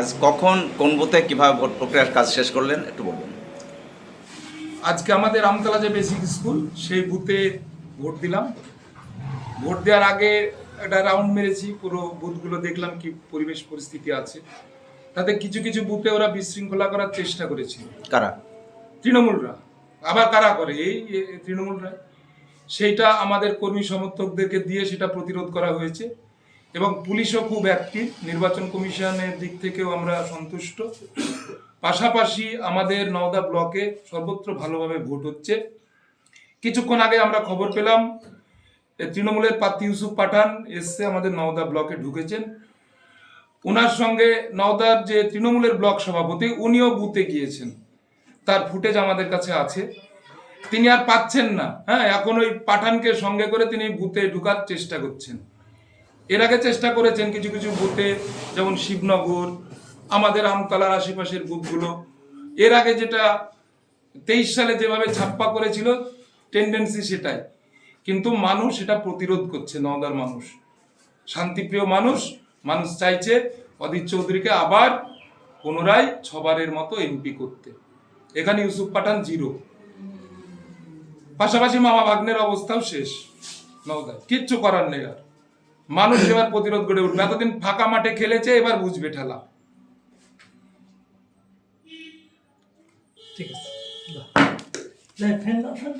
আজ কখন কোন বুথে কীভাবে ভোট প্রক্রিয়ার কাজ শেষ করলেন একটু বলবেন। আজকে আমাদের আমতলা যে বেসিক স্কুল সেই বুথে ভোট দিলাম। ভোট দেওয়ার আগে একটা রাউন্ড মেরেছি পুরো বুথগুলো দেখলাম কি পরিবেশ পরিস্থিতি আছে। তাতে কিছু কিছু বুথে ওরা বিশৃঙ্খলা করার চেষ্টা করেছিল কারা? তৃণমূলরা। আবার কারা করে? এই তৃণমূলরা। সেইটা আমাদের কর্মী সমর্থকদেরকে দিয়ে সেটা প্রতিরোধ করা হয়েছে। এবং পুলিশও খুব অ্যাক্টিভ নির্বাচন কমিশনের দিক থেকেও আমরা সন্তুষ্ট। পাশাপাশি আমাদের নওদা ব্লকে সর্বত্র ভালোভাবে ভোট হচ্ছে। কিছুক্ষণ আগে আমরা খবর পেলাম তৃণমূলের প্রার্থী ইউসুফ পাঠান এসছে আমাদের নওদা ব্লকে ঢুকেছেন। ওনার সঙ্গে নওদার যে তৃণমূলের ব্লক সভাপতি, উনিও বুথে গিয়েছেন। তার ফুটেজ আমাদের কাছে আছে। তিনি আর পাচ্ছেন না। হ্যাঁ এখন ওই পাঠানকে সঙ্গে করে তিনি বুথে ঢুকার চেষ্টা করছেন। এর আগে চেষ্টা করেছেন কিছু কিছু বুথে, যেমন শিবনগর, আমাদের আমতলার আশেপাশের বুথগুলো। এর আগে যেটা তেইশ সালে যেভাবে ছাপ্পা করেছিল টেন্ডেন্সি সেটাই। কিন্তু মানুষ এটা প্রতিরোধ করছে, নওদার মানুষ। শান্তিপ্রিয় মানুষ মানুষ চাইছে অদিত চৌধুরীকে আবার পুনরায় ছবারের মতো এমপি করতে। এখানে ইউসুফ পাঠান জিরো। পাশাপাশি মামা ভাগ্নের অবস্থাও শেষ, নওদায়। কিচ্ছু করার নেই আর। মানুষ এবার প্রতিরোধ গড়ে উঠবে। এতদিন ফাঁকা মাঠে খেলেছে এবার বুঝবে ঠেলা। ঠিক আছে।